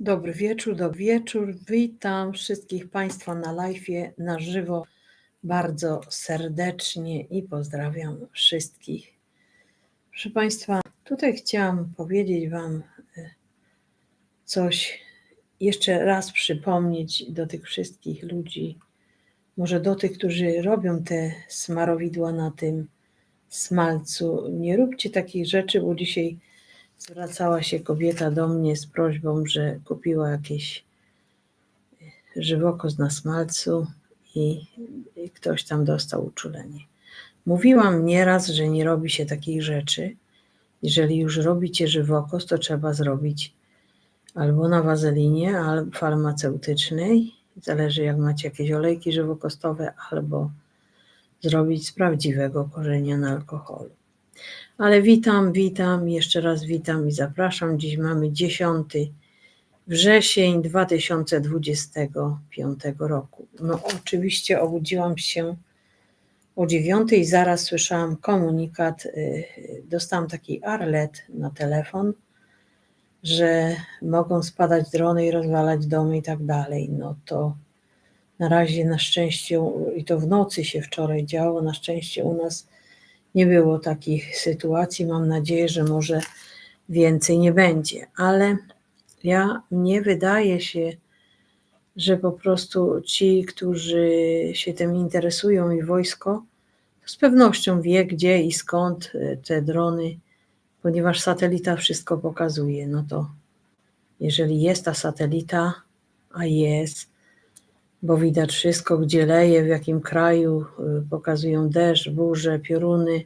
Dobry wieczór, dobry wieczór. Witam wszystkich Państwa na live, na żywo bardzo serdecznie i pozdrawiam wszystkich. Proszę Państwa, tutaj chciałam powiedzieć Wam e, coś, jeszcze raz przypomnieć do tych wszystkich ludzi, może do tych, którzy robią te smarowidła na tym smalcu. Nie róbcie takich rzeczy, bo dzisiaj Zwracała się kobieta do mnie z prośbą, że kupiła jakiś żywokos na smalcu i, i ktoś tam dostał uczulenie. Mówiłam nieraz, że nie robi się takich rzeczy. Jeżeli już robicie żywokos, to trzeba zrobić albo na wazelinie, albo farmaceutycznej, zależy jak macie jakieś olejki żywokostowe, albo zrobić z prawdziwego korzenia na alkoholu. Ale witam, witam, jeszcze raz witam i zapraszam. Dziś mamy 10 wrzesień 2025 roku. No oczywiście obudziłam się o 9 i zaraz słyszałam komunikat, y, dostałam taki arlet na telefon, że mogą spadać drony i rozwalać domy i tak dalej. No to na razie na szczęście, i to w nocy się wczoraj działo, na szczęście u nas nie było takich sytuacji. Mam nadzieję, że może więcej nie będzie, ale ja nie wydaje się, że po prostu ci, którzy się tym interesują i wojsko, z pewnością wie, gdzie i skąd te drony, ponieważ satelita wszystko pokazuje. No to jeżeli jest ta satelita, a jest, bo widać wszystko, gdzie leje, w jakim kraju, y, pokazują deszcz, burze, pioruny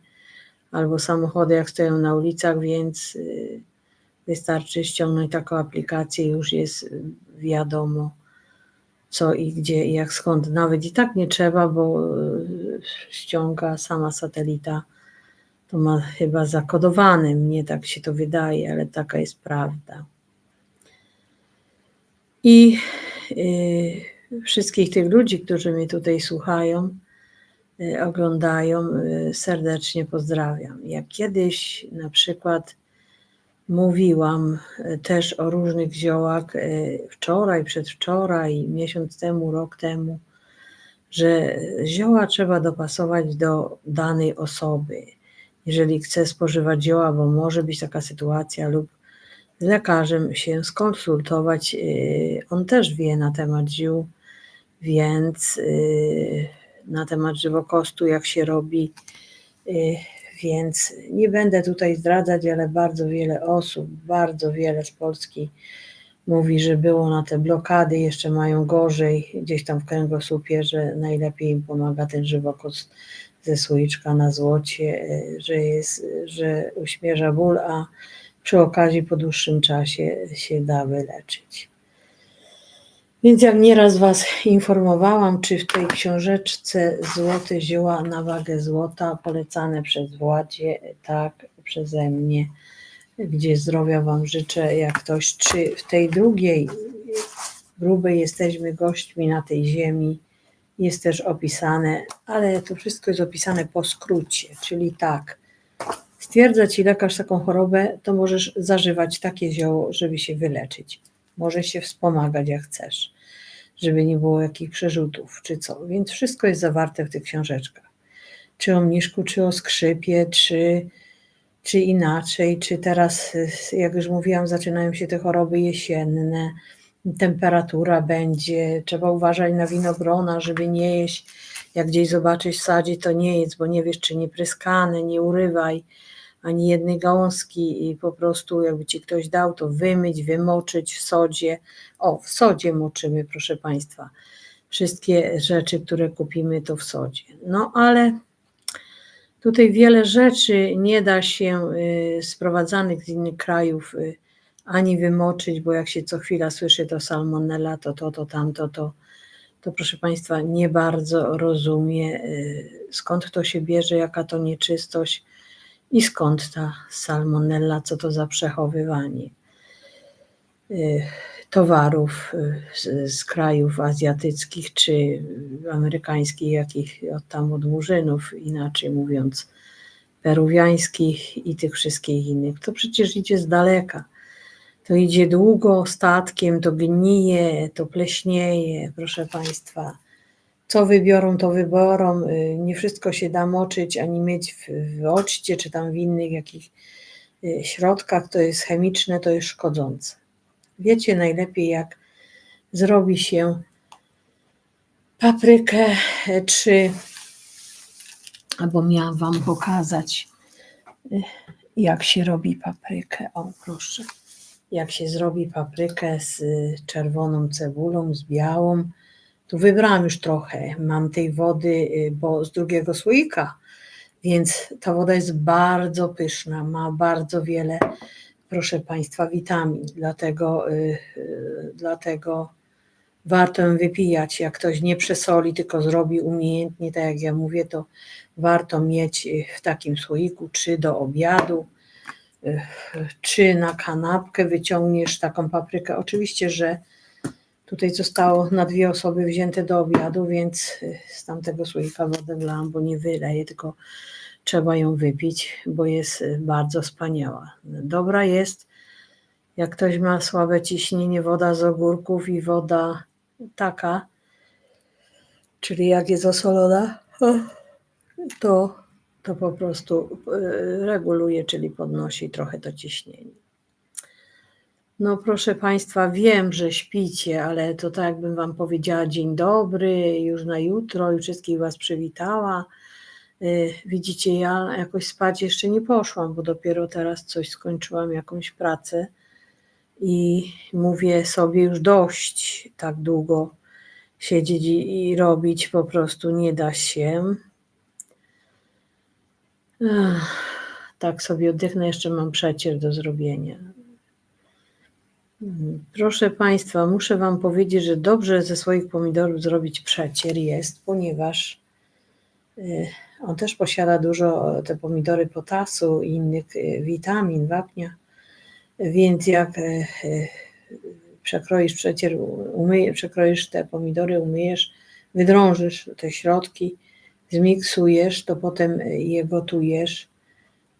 albo samochody, jak stoją na ulicach, więc y, wystarczy ściągnąć taką aplikację, już jest y, wiadomo co i gdzie i jak skąd. Nawet i tak nie trzeba, bo ściąga sama satelita. To ma chyba zakodowane, mnie tak się to wydaje, ale taka jest prawda. I yy, wszystkich tych ludzi, którzy mnie tutaj słuchają, y, oglądają, y, serdecznie pozdrawiam. Jak kiedyś na przykład mówiłam y, też o różnych ziołach wczoraj, przedwczoraj, miesiąc temu, rok temu, że zioła trzeba dopasować do danej osoby. Jeżeli chce spożywać zioła, bo może być taka sytuacja, lub z lekarzem się skonsultować, on też wie na temat ziół, więc y, na temat żywokostu, jak się robi, y, więc nie będę tutaj zdradzać, ale bardzo wiele osób, bardzo wiele z Polski mówi, że było na te blokady, jeszcze mają gorzej gdzieś tam w kręgosłupie, że najlepiej im pomaga ten żywokost ze słoiczka na złocie, y, że, jest, że uśmierza ból, a przy okazji po dłuższym czasie się da wyleczyć. Więc jak nieraz Was informowałam, czy w tej książeczce Złote zioła na wagę złota, polecane przez Władzie, tak, przeze mnie, gdzie zdrowia Wam życzę, jak ktoś, czy w tej drugiej grubej jesteśmy gośćmi na tej ziemi, jest też opisane, ale to wszystko jest opisane po skrócie, czyli tak, stwierdza Ci lekarz taką chorobę, to możesz zażywać takie zioło, żeby się wyleczyć Możesz się wspomagać jak chcesz, żeby nie było jakichś przerzutów czy co. Więc wszystko jest zawarte w tych książeczkach. Czy o mniszku, czy o skrzypie, czy, czy inaczej, czy teraz, jak już mówiłam, zaczynają się te choroby jesienne, temperatura będzie, trzeba uważać na winogrona, żeby nie jeść, jak gdzieś zobaczysz w sadzie, to nie jedz, bo nie wiesz, czy nie pryskane, nie urywaj, ani jednej gałązki i po prostu jakby ci ktoś dał, to wymyć, wymoczyć w sodzie. O, w sodzie moczymy, proszę Państwa. Wszystkie rzeczy, które kupimy, to w sodzie. No ale tutaj wiele rzeczy nie da się y, sprowadzanych z innych krajów y, ani wymoczyć, bo jak się co chwila słyszy to salmonella, to to, to tamto, to, to proszę Państwa nie bardzo rozumie y, skąd to się bierze, jaka to nieczystość i skąd ta salmonella, co to za przechowywanie y, towarów y, z, z krajów azjatyckich czy amerykańskich, jakich od tam od murzynów, inaczej mówiąc, peruwiańskich i tych wszystkich innych. To przecież idzie z daleka. to idzie długo statkiem, to gnije, to pleśnieje, proszę Państwa. Co wybiorą, to wyborą. Y, Nie wszystko się da moczyć, ani mieć w, w occie, czy tam w innych jakich y, środkach, to jest chemiczne, to jest szkodzące. Wiecie najlepiej, jak zrobi się paprykę, e, czy albo miałam Wam pokazać, y, jak się robi paprykę. O, proszę. Jak się zrobi paprykę z y, czerwoną cebulą, z białą. Tu wybrałam już trochę. Mam tej wody, y, bo z drugiego słoika, więc ta woda jest bardzo pyszna, ma bardzo wiele, proszę Państwa, witamin. Dlatego, y, y, dlatego warto ją wypijać. Jak ktoś nie przesoli, tylko zrobi umiejętnie, tak jak ja mówię, to warto mieć w takim słoiku, czy do obiadu, czy na kanapkę wyciągniesz taką paprykę. Oczywiście, że tutaj zostało na dwie osoby wzięte do obiadu, więc y, z tamtego słoika wodę wlałam, bo nie wyleję, tylko trzeba ją wypić, bo jest y, bardzo wspaniała. Dobra jest, jak ktoś ma słabe ciśnienie, woda z ogórków i woda taka, czyli jak jest osolona, to, to po prostu y, reguluje, czyli podnosi trochę to ciśnienie. No proszę Państwa, wiem, że śpicie, ale to tak jakbym Wam powiedziała dzień dobry, już na jutro i wszystkich Was przywitała. Y, Widzicie, ja jakoś spać jeszcze nie poszłam, bo dopiero teraz coś skończyłam, jakąś pracę i mówię sobie już dość tak długo siedzieć i, robić, po prostu nie da się. Tak sobie oddychnę, jeszcze mam przecier do zrobienia. Proszę Państwa, muszę Wam powiedzieć, że dobrze ze swoich pomidorów zrobić przecier jest, ponieważ y, on też posiada dużo, te pomidory potasu i innych y, witamin, wapnia, więc jak y, przekroisz przecier, umyje, przekroisz te pomidory, umyjesz, wydrążysz te środki, zmiksujesz, to potem je gotujesz,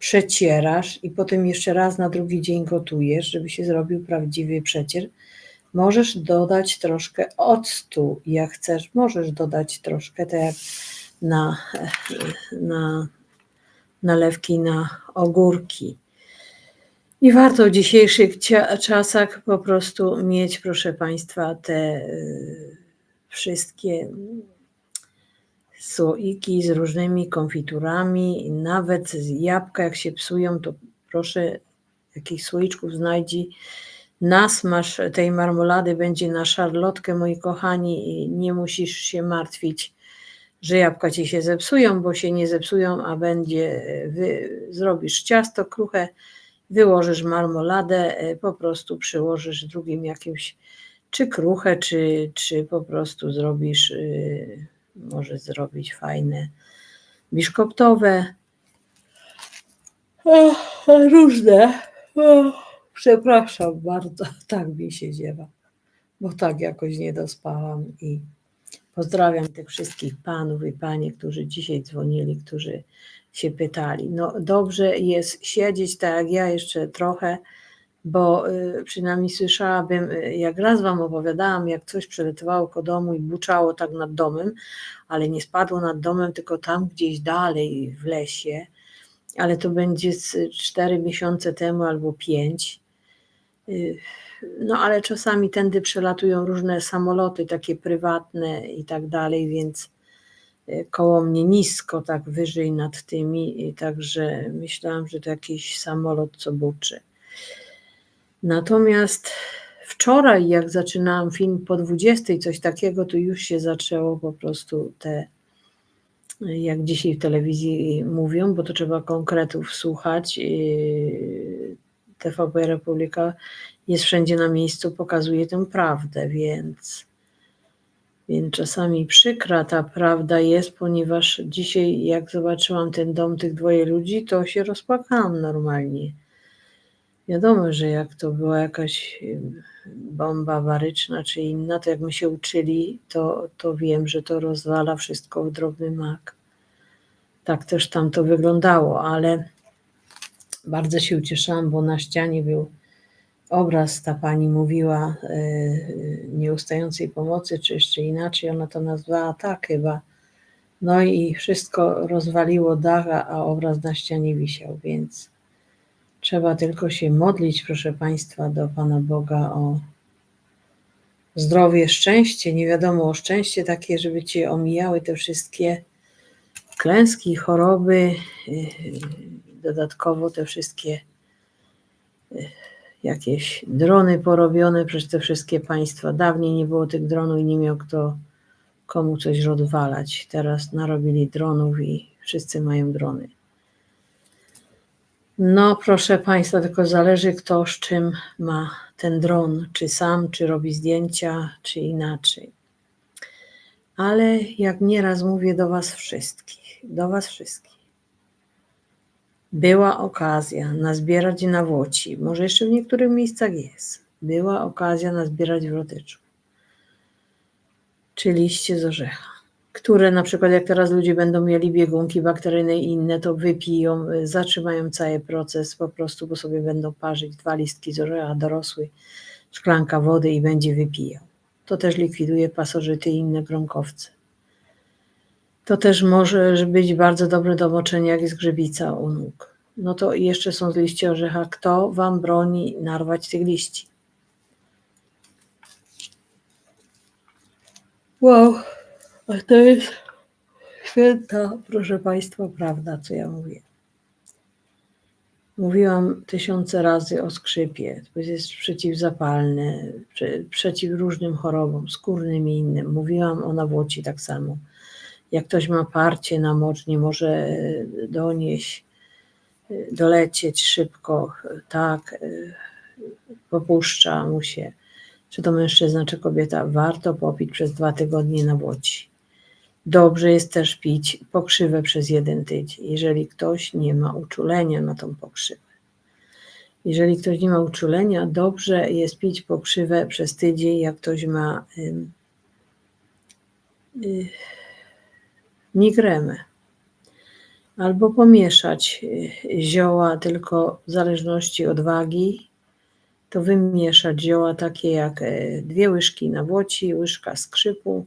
przecierasz i potem jeszcze raz na drugi dzień gotujesz, żeby się zrobił prawdziwy przecier. Możesz dodać troszkę octu, jak chcesz, możesz dodać troszkę, tak jak na, na nalewki na ogórki. I warto w dzisiejszych czasach po prostu mieć, proszę Państwa, te y, wszystkie słoiki z różnymi konfiturami, nawet jabłka, jak się psują, to proszę jakichś słoiczków znajdzi. Nasmaż tej marmolady będzie na szarlotkę, moi kochani, i nie musisz się martwić, że jabłka ci się zepsują, bo się nie zepsują, a będzie, wy, zrobisz ciasto kruche, wyłożysz marmoladę, e, po prostu przyłożysz drugim jakimś, czy kruche, czy, czy po prostu zrobisz, y, może zrobić fajne biszkoptowe, O, różne. Przepraszam bardzo, tak mi się dziewa, bo tak jakoś nie dospałam i pozdrawiam tych wszystkich panów i panie, którzy dzisiaj dzwonili, którzy się pytali. No dobrze jest siedzieć tak jak ja jeszcze trochę, bo y, przynajmniej słyszałabym, y, jak raz Wam opowiadałam, jak coś przelatywało ko domu i buczało tak nad domem, ale nie spadło nad domem, tylko tam gdzieś dalej w lesie, ale to będzie z cztery miesiące temu albo pięć. Y, No ale czasami tędy przelatują różne samoloty, takie prywatne i tak dalej, więc y, koło mnie nisko, tak wyżej nad tymi, także myślałam, że to jakiś samolot, co buczy. Natomiast wczoraj, jak zaczynałam film po 20, coś takiego, to już się zaczęło po prostu te, jak dzisiaj w telewizji mówią, bo to trzeba konkretów słuchać. yy, TVP Republika jest wszędzie na miejscu, pokazuje tę prawdę, więc, więc czasami przykra ta prawda jest, ponieważ dzisiaj, jak zobaczyłam ten dom tych dwoje ludzi, to się rozpłakałam normalnie. Wiadomo, że jak to była jakaś bomba awaryczna czy inna, to jak my się uczyli, to, to wiem, że to rozwala wszystko w drobny mak. Tak też tam to wyglądało, ale bardzo się ucieszyłam, bo na ścianie był obraz ta pani mówiła e, nieustającej pomocy, czy jeszcze inaczej, ona to nazwała tak chyba. No i wszystko rozwaliło dach, a obraz na ścianie wisiał, więc trzeba tylko się modlić, proszę Państwa, do Pana Boga o zdrowie, szczęście, nie wiadomo o szczęście takie, żeby Cię omijały te wszystkie klęski, choroby, y, dodatkowo te wszystkie y, jakieś drony porobione przez te wszystkie państwa. Dawniej nie było tych dronów i nie miał kto komu coś rozwalać. Teraz narobili dronów i wszyscy mają drony. No, proszę Państwa, tylko zależy kto z czym ma ten dron, czy sam, czy robi zdjęcia, czy inaczej. Ale jak nieraz mówię do Was wszystkich, do Was wszystkich, była okazja nazbierać na Włoci, może jeszcze w niektórych miejscach jest, była okazja nazbierać w Rotyczu, czy liście z orzecha, które na przykład jak teraz ludzie będą mieli biegunki bakteryjne i inne, to wypiją, zatrzymają cały proces po prostu, bo sobie będą parzyć dwa listki z orzecha dorosły, szklanka wody i będzie wypijał. To też likwiduje pasożyty i inne grąkowce. To też może być bardzo dobre do moczenia, jak jest grzybica u nóg. No to jeszcze są z liści orzecha. Kto Wam broni narwać tych liści? Wow, a to jest święta, proszę Państwa, prawda, co ja mówię. Mówiłam tysiące razy o skrzypie. To jest przeciwzapalne, przeciw różnym chorobom, skórnym i innym. Mówiłam o nawłoci tak samo. Jak ktoś ma parcie na mocz, nie może donieść, dolecieć szybko, tak, popuszcza mu się, czy to mężczyzna, czy kobieta, warto popić przez dwa tygodnie na włoci. Dobrze jest też pić pokrzywę przez jeden tydzień, jeżeli ktoś nie ma uczulenia na tą pokrzywę. Jeżeli ktoś nie ma uczulenia, dobrze jest pić pokrzywę przez tydzień, jak ktoś ma y, y. Albo pomieszać y, zioła tylko w zależności od wagi, to wymieszać zioła takie jak e, dwie łyżki na włoci, łyżka skrzypu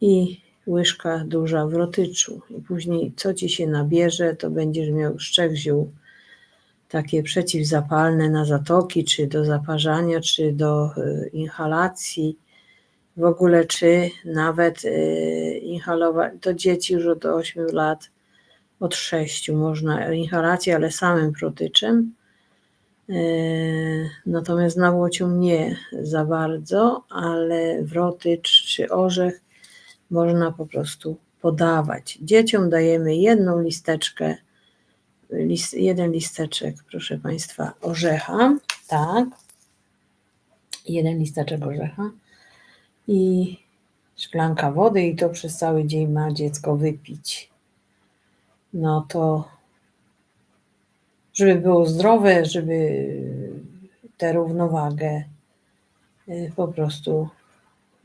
i łyżka duża w rotyczu. I później co ci się nabierze, to będziesz miał szczech ziół takie przeciwzapalne na zatoki, czy do zaparzania, czy do e, inhalacji, w ogóle czy nawet e, inhalować, to dzieci już od 8 lat, od 6 można inhalację, ale samym protyczem, e, natomiast na łocią nie za bardzo, ale wrotycz czy orzech można po prostu podawać. Dzieciom dajemy jedną listeczkę, list, jeden listeczek, proszę Państwa, orzecha, tak, jeden listeczek orzecha i szklanka wody i to przez cały dzień ma dziecko wypić. No to, żeby było zdrowe, żeby tę równowagę y, po prostu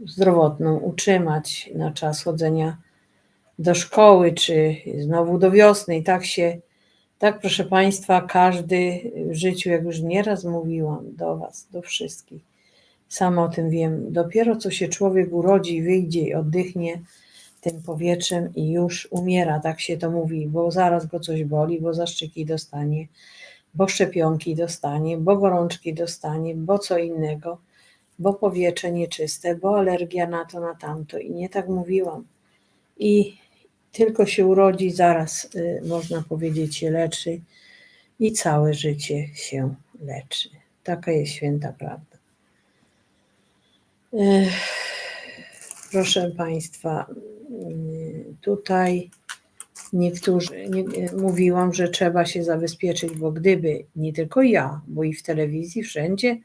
zdrowotną utrzymać na czas chodzenia do szkoły, czy znowu do wiosny. I tak się, tak proszę Państwa, każdy w życiu, jak już nieraz mówiłam do Was, do wszystkich, sama o tym wiem, dopiero co się człowiek urodzi, wyjdzie i oddychnie tym powietrzem i już umiera, tak się to mówi, bo zaraz go coś boli, bo zaszczyki dostanie, bo szczepionki dostanie, bo gorączki dostanie, bo co innego bo powietrze nieczyste, bo alergia na to, na tamto. I nie tak mówiłam. I tylko się urodzi, zaraz y, można powiedzieć się leczy i całe życie się leczy. Taka jest święta prawda. Proszę Państwa, y, tutaj niektórzy nie, mówiłam, że trzeba się zabezpieczyć, bo gdyby nie tylko ja, bo i w telewizji, wszędzie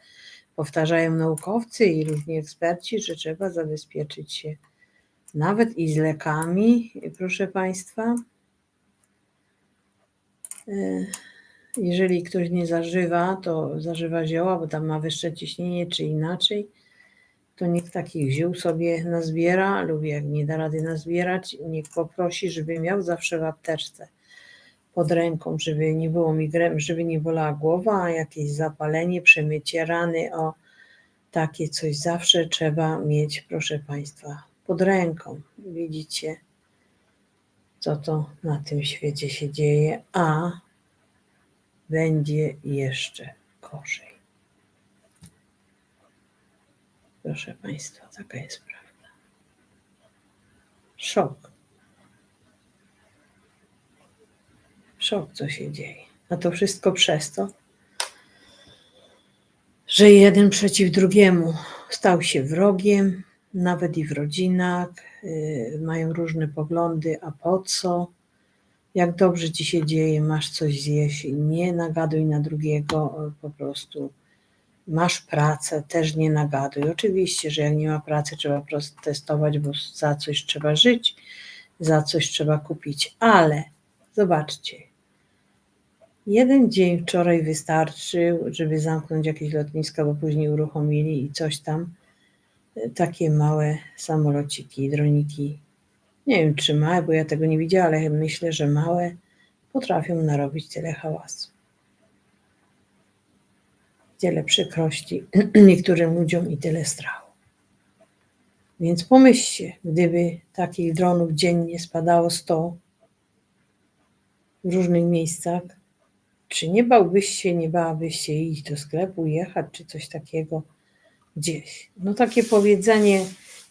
Powtarzają naukowcy i różni eksperci, że trzeba zabezpieczyć się nawet i z lekami, proszę Państwa. E, jeżeli ktoś nie zażywa, to zażywa zioła, bo tam ma wyższe ciśnienie czy inaczej, to niech takich ziół sobie nazbiera. Lub jak nie da rady nazbierać, niech poprosi, żeby miał zawsze w apteczce pod ręką, żeby nie było migren, żeby nie bolała głowa, jakieś zapalenie, przemycie rany, o takie coś zawsze trzeba mieć, proszę Państwa, pod ręką. Widzicie, co to na tym świecie się dzieje, a będzie jeszcze gorzej. Proszę Państwa, taka jest prawda. Szok. Szok, co się dzieje. A to wszystko przez to, że jeden przeciw drugiemu stał się wrogiem, nawet i w rodzinach, yy, mają różne poglądy, a po co? Jak dobrze ci się dzieje, masz coś zjeść, nie nagaduj na drugiego, po prostu masz pracę, też nie nagaduj. Oczywiście, że jak nie ma pracy, trzeba protestować, bo za coś trzeba żyć, za coś trzeba kupić, ale zobaczcie, jeden dzień wczoraj wystarczył, żeby zamknąć jakieś lotniska, bo później uruchomili i coś tam, takie małe samolociki, droniki. Nie wiem, czy małe, bo ja tego nie widziałam, ale myślę, że małe potrafią narobić tyle hałasu tyle przykrości niektórym ludziom i tyle strachu. Więc pomyślcie, gdyby takich dronów dziennie spadało 100 w różnych miejscach, czy nie bałbyś się, nie bałabyś się iść do sklepu, jechać, czy coś takiego gdzieś? No takie powiedzenie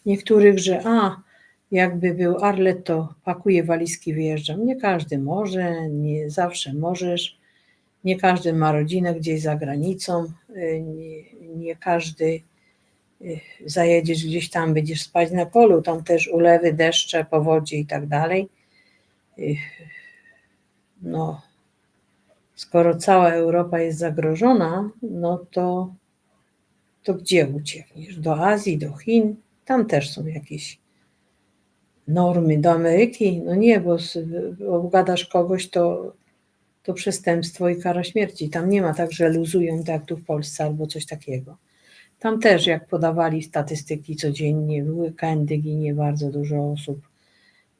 niektórych, że a, jakby był Arlet, to pakuje walizki, wyjeżdżam. Nie każdy może, nie zawsze możesz, nie każdy ma rodzinę gdzieś za granicą, y, nie, nie każdy y, zajedziesz gdzieś tam, będziesz spać na polu, tam też ulewy, deszcze, powodzie i tak dalej. Y, no, skoro cała Europa jest zagrożona, no to, to gdzie uciekniesz? Do Azji, do Chin? Tam też są jakieś normy. Do Ameryki? No nie, bo obgadasz kogoś, to to przestępstwo i kara śmierci. Tam nie ma tak, że luzują tak jak tu w Polsce albo coś takiego. Tam też, jak podawali statystyki codziennie, w weekendy ginie bardzo dużo osób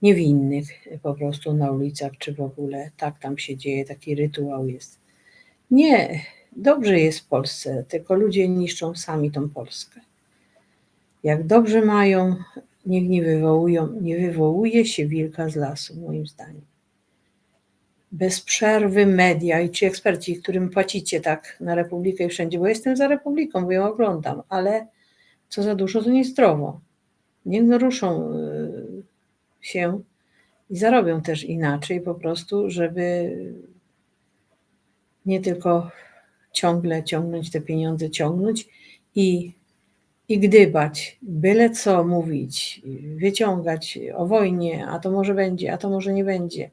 niewinnych po prostu na ulicach, czy w ogóle tak tam się dzieje, taki rytuał jest. Nie, dobrze jest w Polsce, tylko ludzie niszczą sami tą Polskę. Jak dobrze mają, niech nie wywołują, nie wywołuje się wilka z lasu, moim zdaniem bez przerwy media i ci eksperci, którym płacicie tak na Republikę i wszędzie, bo jestem za Republiką, bo ją oglądam, ale co za dużo, to niezdrowo. Niech ruszą y, się i zarobią też inaczej po prostu, żeby nie tylko ciągle ciągnąć te pieniądze, ciągnąć i, i gdybać, byle co mówić, wyciągać o wojnie, a to może będzie, a to może nie będzie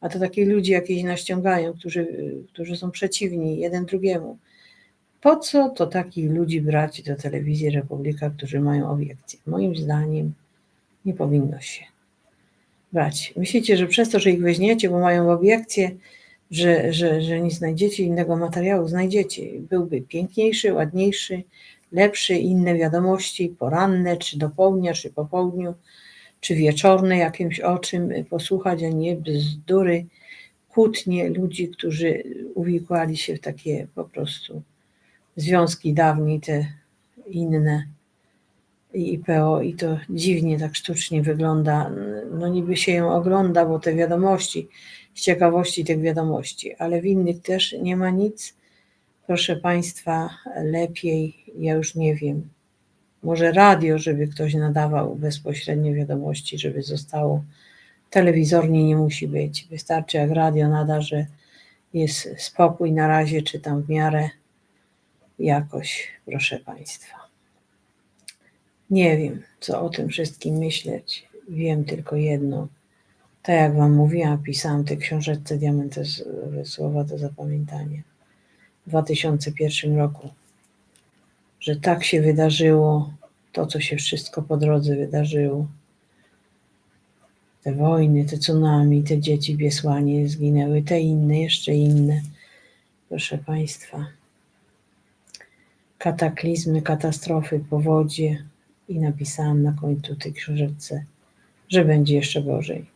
a to takich ludzi jakieś naściągają, którzy, którzy są przeciwni jeden drugiemu. Po co to takich ludzi brać do telewizji Republika, którzy mają obiekcje? Moim zdaniem nie powinno się brać. Myślicie, że przez to, że ich weźmiecie, bo mają obiekcje, że, że, że nie znajdziecie innego materiału, znajdziecie. Byłby piękniejszy, ładniejszy, lepszy, inne wiadomości, poranne, czy do południa, czy po południu czy wieczorne jakimś o czym posłuchać, a nie bzdury, kłótnie ludzi, którzy uwikłali się w takie po prostu związki dawniej, te inne i i to dziwnie tak sztucznie wygląda. No niby się ją ogląda, bo te wiadomości, z ciekawości tych wiadomości, ale w innych też nie ma nic. Proszę Państwa, lepiej, ja już nie wiem, może radio, żeby ktoś nadawał bezpośrednie wiadomości, żeby zostało. Telewizornie nie musi być. Wystarczy jak radio nada, że jest spokój na razie, czy tam w miarę jakoś, proszę Państwa. Nie wiem, co o tym wszystkim myśleć. Wiem tylko jedno. Tak jak Wam mówiłam, pisałam te książeczce Diamenty słowa do zapamiętania w 2001 roku że tak się wydarzyło, to co się wszystko po drodze wydarzyło. Te wojny, te tsunami, te dzieci Biesłanie zginęły, te inne, jeszcze inne. Proszę Państwa, kataklizmy, katastrofy, powodzie i napisałam na końcu tej książeczce, że będzie jeszcze gorzej.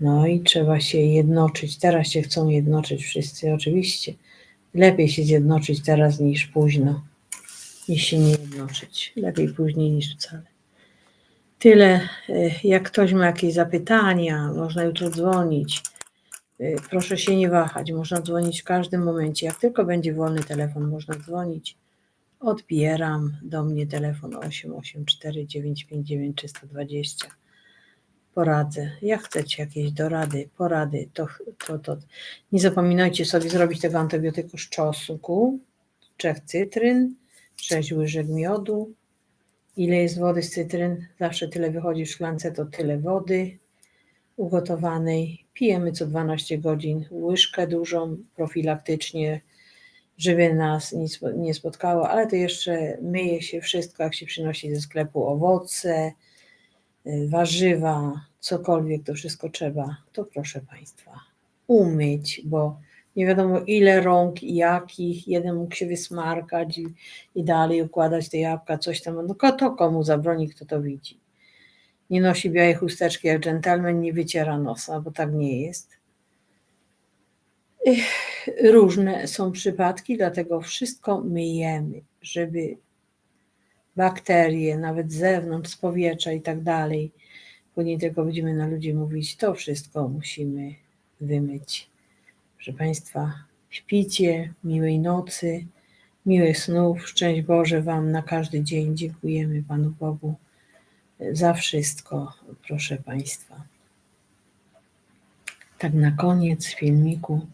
No i trzeba się jednoczyć. Teraz się chcą jednoczyć wszyscy, oczywiście. Lepiej się zjednoczyć teraz niż późno, niż się nie jednoczyć. Lepiej później niż wcale. Tyle. Y, Jak ktoś ma jakieś zapytania, można jutro dzwonić. Y, Proszę się nie wahać, można dzwonić w każdym momencie. Jak tylko będzie wolny telefon, można dzwonić. Odbieram do mnie telefon 884 959 320. Poradzę. Jak chcecie jakieś dorady, porady, to, to, to. Nie zapominajcie sobie zrobić tego antybiotyku z czosnku, trzech cytryn, 6 łyżek miodu. Ile jest wody z cytryn? Zawsze tyle wychodzi w szklance, to tyle wody ugotowanej. Pijemy co 12 godzin łyżkę dużą profilaktycznie, żeby nas nic nie spotkało, ale to jeszcze myje się wszystko, jak się przynosi ze sklepu owoce, y, warzywa, cokolwiek, to wszystko trzeba, to proszę Państwa, umyć, bo nie wiadomo ile rąk i jakich, jeden mógł się wysmarkać i, i dalej układać te jabłka, coś tam, no ko- to komu zabroni, kto to widzi. Nie nosi białej chusteczki jak dżentelmen, nie wyciera nosa, bo tak nie jest. Różne są przypadki, dlatego wszystko myjemy, żeby bakterie, nawet z zewnątrz, z powietrza i tak dalej, nie tylko będziemy na ludzi mówić, to wszystko musimy wymyć. Proszę Państwa, śpicie, miłej nocy, miłych snów, szczęść Boże Wam na każdy dzień. Dziękujemy Panu Bogu za wszystko, proszę Państwa. Tak na koniec filmiku.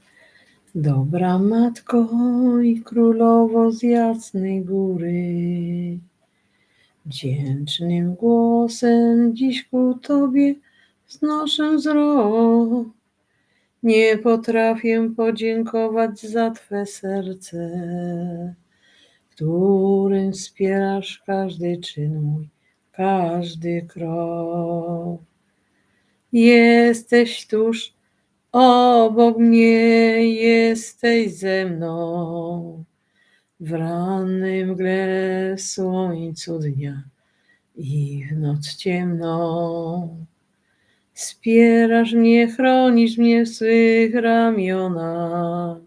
Dobra Matko i Królowo z Jasnej Góry, wdzięcznym głosem dziś ku Tobie znoszę wzrok. Nie potrafię podziękować za Twe serce, którym wspierasz każdy czyn mój, każdy krok. Jesteś tuż obok mnie, jesteś ze mną. W rannym mgle, słońcu dnia i w noc ciemną. Wspierasz mnie, chronisz mnie w swych ramionach.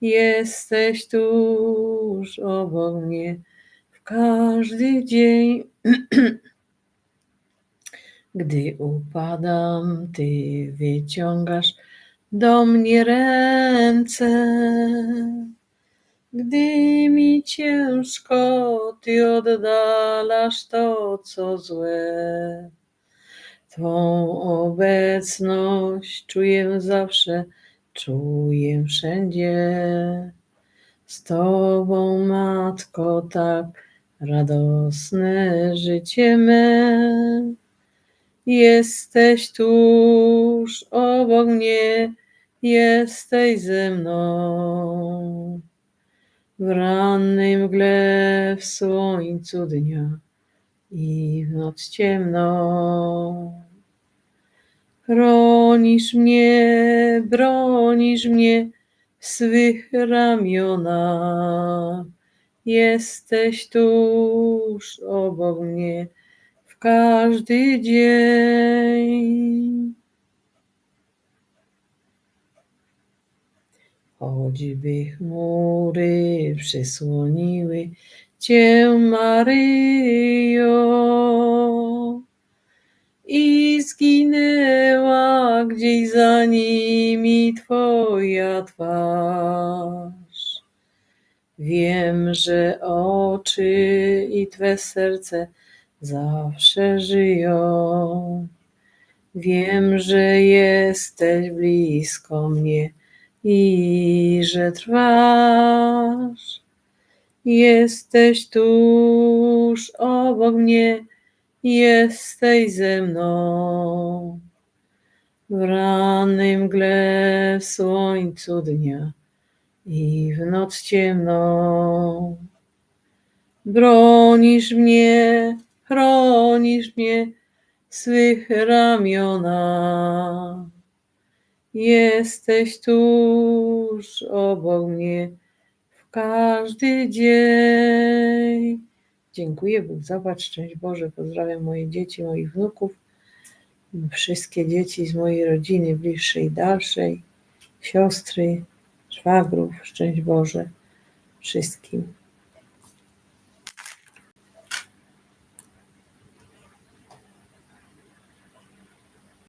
Jesteś tuż obok mnie w każdy dzień. Gdy upadam, Ty wyciągasz do mnie ręce. Gdy mi ciężko, Ty oddalasz to, co złe. Twą obecność czuję zawsze, czuję wszędzie. Z Tobą, Matko, tak radosne życie me. Jesteś tuż obok mnie, jesteś ze mną. W rannej mgle, w słońcu dnia i w noc ciemną. Chronisz mnie, bronisz mnie w swych ramionach. Jesteś tuż obok mnie każdy dzień. Choćby chmury przysłoniły Cię, Maryjo, i zginęła gdzieś za nimi Twoja twarz. Wiem, że oczy i Twe serce zawsze żyją. Wiem, że jesteś blisko mnie i że trwasz. Jesteś tuż obok mnie, jesteś ze mną. W rannej mgle, w słońcu dnia i w noc ciemną. Bronisz mnie, chronisz mnie w swych ramionach. Jesteś tuż obok mnie w każdy dzień. Dziękuję, Bóg zapłać, szczęść Boże, pozdrawiam moje dzieci, moich wnuków wszystkie dzieci z mojej rodziny, bliższej i dalszej, siostry, szwagrów, szczęść Boże wszystkim.